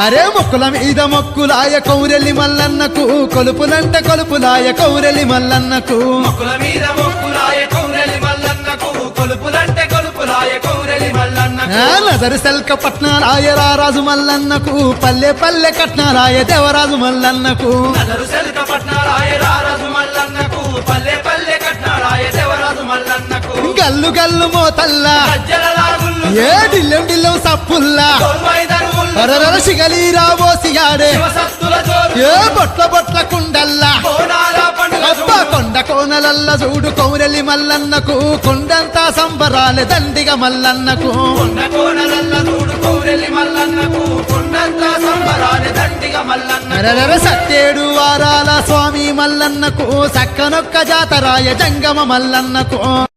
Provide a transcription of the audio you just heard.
అరే మొక్కుల మీద మొక్కులాయ కౌరెల్లి మల్లన్నకు. కొలుపులంట కొలుపులాయ కౌరెల్లి మల్లన్నకు. మొక్కుల మీద మొక్కులాయ కౌరెలి మల్లన్నకు. కొలుపులంటే కొలుపులాయ కౌరెలి మల్లన్నకు. ఆ, నజరు సెల్క పట్నారాయ రారాజు మల్లన్నకు. పల్లె పల్లె కట్నారాయ దేవరాజు మల్లన్నకు. నగరు సెల్క పట్నారాయ రారాజు మల్లన్నకు. పల్లె పల్లె కట్నారాయ దేవరాజు మల్లన్నకు. గల్లు గల్లు మోతల్లా. ఏ డిల్లెం డిల్లెం సప్పుల్లా. శివసత్తుల జోరు ఏ బొట్ల బొట్ల కుండల్లా. అబ్బా కొండ కోనలల్ల చూడు మల్లన్నకు. కొండంతా సంబరాలే దండిగ మల్లన్నకు. కౌరెలి మల్లన్నకు. కొండంతా సంబరాలు దండిగా మల్లన్న అరరర సత్తేడు వారాల స్వామి మల్లన్నకు. సక్కనొక్క జాతరాయ జంగమ మల్లన్నకు.